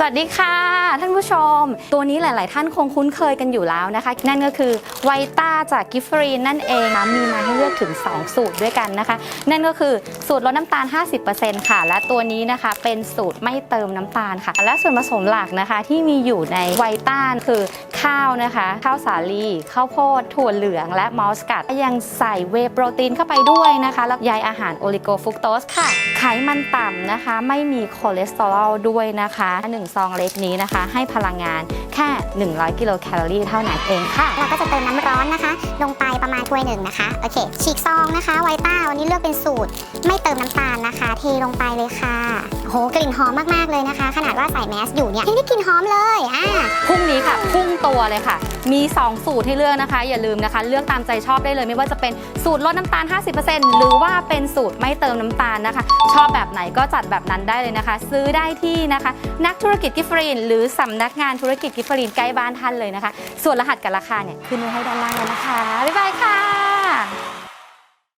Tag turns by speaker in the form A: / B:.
A: สวัสดีค่ะ ท่านผู้ชม ตัวนี้หลาย ๆ ท่านคงคุ้นเคยกันอยู่แล้วนะคะ นั่นก็คือไวต้าจากกิฟฟรีนนั่นเองนะมีมาให้เลือกถึง 2 สูตรด้วยกันนะคะ นั่นก็คือสูตรลดน้ำตาล 50%ค่ะ และตัวนี้นะคะเป็นสูตรไม่เติมน้ำตาลค่ะ และส่วนผสมหลักนะคะที่มีอยู่ในไวต้าคือข้าวนะคะ ข้าวสาลีข้าวโพดถั่วเหลืองและมอสกัดยังใส่เวย์โปรตีนเข้าไปด้วยนะคะ แล้วใยอาหารโอลิโกฟรุกโตสค่ะ ไขมันต่ำนะคะ ไม่มีคอเลสเตอรอลด้วยนะคะหนึ่งซองเล็กนี้นะคะ ให้พลังงานแค่ 100 กิโลแคลอรี่เท่านั้นเองค่ะ
B: เราก็จะเติมน้ำร้อนนะคะ ลงไปประมาณถ้วยหนึ่งนะคะ โอเค ฉีกซองนะคะ ไวต้าวันนี้เลือกเป็นสูตร ไม่เติมน้ำตาลนะคะ เทลงไปเลยค่ะ โห กลิ่นหอมมากๆเลยนะคะ ขนาดว่าใส่แมสอยู่เนี่ยยังได้กลิ่นหอมเลย อ่า
A: พรุ่งนี้ค่ะพุ่ง ตัวเลยค่ะ มี 2 สูตรให้เลือกนะคะ อย่าลืมนะคะ เลือกตามใจชอบได้เลย ไม่ว่าจะเป็นสูตรลดน้ำตาล 50%หรือว่าเป็นสูตรไม่เติมน้ำตาลนะคะ ชอบแบบไหนก็จัดแบบนั้นได้เลยนะคะ ซื้อได้ที่นะคะ นักธุรกิจกิฟฟรีน หรือสำนักงานธุรกิจกิฟฟรีนใกล้บ้านท่านเลยนะคะ ส่วนรหัสกับราคาเนี่ยขึ้นไว้ให้ด้านล่างแล้วนะคะบ๊ายบายค่ะ